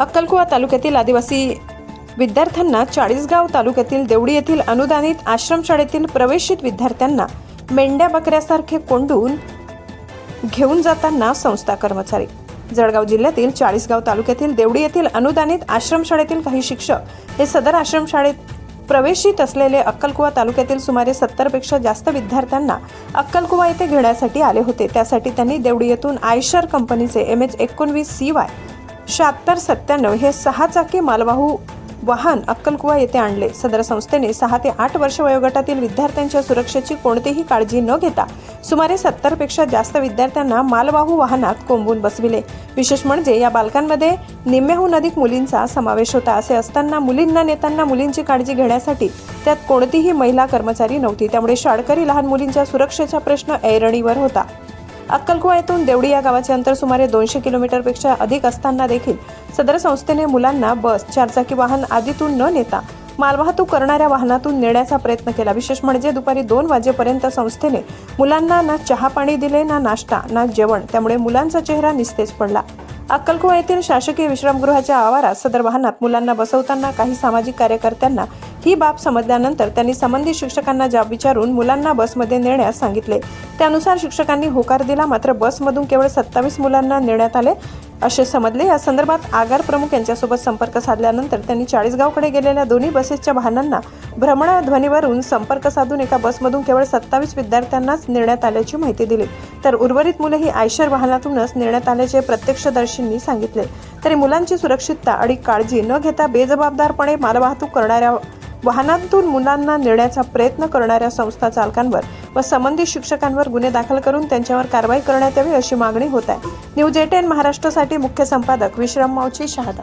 अक्कलकुवा तालुक्यातील आदिवासी विद्यार्थ्यांना चाळीसगाव तालुक्यातील देवडी येथील अनुदानित आश्रमशाळेतील प्रवेशित विद्यार्थ्यांना मेंढ्या बकऱ्यासारखे कोंडून घेऊन जाताना संस्था कर्मचारी. जळगाव जिल्ह्यातील चाळीसगाव तालुक्यातील देवडी येथील अनुदानित आश्रमशाळेतील काही शिक्षक हे सदर आश्रमशाळेत प्रवेशित असलेले अक्कलकुवा तालुक्यातील सुमारे सत्तरपेक्षा जास्त विद्यार्थ्यांना अक्कलकुवा येथे घेण्यासाठी आले होते. त्यासाठी त्यांनी देवडी येथून आयशर कंपनीचे एम एच एकोणवीस सी वाय शहात्तर सत्त्याण्णव हे सहा चाकी मालवाहू वाहन अक्कलकुवा येथे आणले. सदर संस्थेने सहा ते आठ वर्ष वयोगटातील विद्यार्थ्यांच्या सुरक्षेची कोणतीही काळजी न घेता सुमारे सत्तरपेक्षा जास्त विद्यार्थ्यांना मालवाहू वाहनात कोंबून बसविले. विशेष म्हणजे या बालकांमध्ये निम्म्याहून अधिक मुलींचा समावेश होता. असे असताना मुलींना नेताना मुलींची काळजी घेण्यासाठी त्यात कोणतीही महिला कर्मचारी नव्हती. त्यामुळे शाळकरी लहान मुलींच्या सुरक्षेचा प्रश्न ऐरणीवर होता. अक्कलकुवा येथून देवडी या गावाचे अंतर सुमारे दोनशे किलोमीटरपेक्षा अधिक असताना देखील सदर संस्थेने मुलांना बस चारचाकी वाहन आदीतून न नेता मालवाहतूक करणाऱ्या वाहनातून नेण्याचा प्रयत्न केला. विशेष म्हणजे दुपारी दोन वाजेपर्यंत संस्थेने मुलांना ना चहा पाणी दिले ना नाश्ता ना जेवण. त्यामुळे मुलांचा चेहरा निस्तेज पडला. अक्कलकुवा येथील शासकीय विश्रामगृहाच्या आवारात सदर वाहनात मुलांना बसवताना काही सामाजिक कार्यकर्त्यांना ही बाब समजल्यानंतर त्यांनी संबंधित शिक्षकांना जाब विचारून मुलांना बसमध्ये नेण्यास सांगितले. त्यानुसार शिक्षकांनी होकार दिला मात्र बसमधून केवळ सत्तावीस मुलांना नेण्यात आले असे समजले. या संदर्भात आगार प्रमुख यांच्यासोबत संपर्क साधल्यानंतर त्यांनी चाळीसगावकडे गेलेल्या दोन्ही बसेसच्या वाहनांना भ्रमणध्वनीवरून संपर्क साधून एका बसमधून केवळ सत्तावीस विद्यार्थ्यांनाच नेण्यात आल्याची माहिती दिली. तर उर्वरित मुले ही आयशर वाहनातूनच नेण्यात आल्याचे प्रत्यक्षदर्शींनी सांगितले. तरी मुलांची सुरक्षितता आणि काळजी न घेता बेजबाबदारपणे मालवाहतूक करणाऱ्या वाहनांतून मुलांना नेण्याचा प्रयत्न करणाऱ्या संस्था चालकांवर व संबंधित शिक्षकांवर गुन्हे दाखल करून त्यांच्यावर कारवाई करण्यात यावी अशी मागणी होत आहे. न्यूज एटेन महाराष्ट्रासाठी मुख्य संपादक विश्राम मावची शहादा.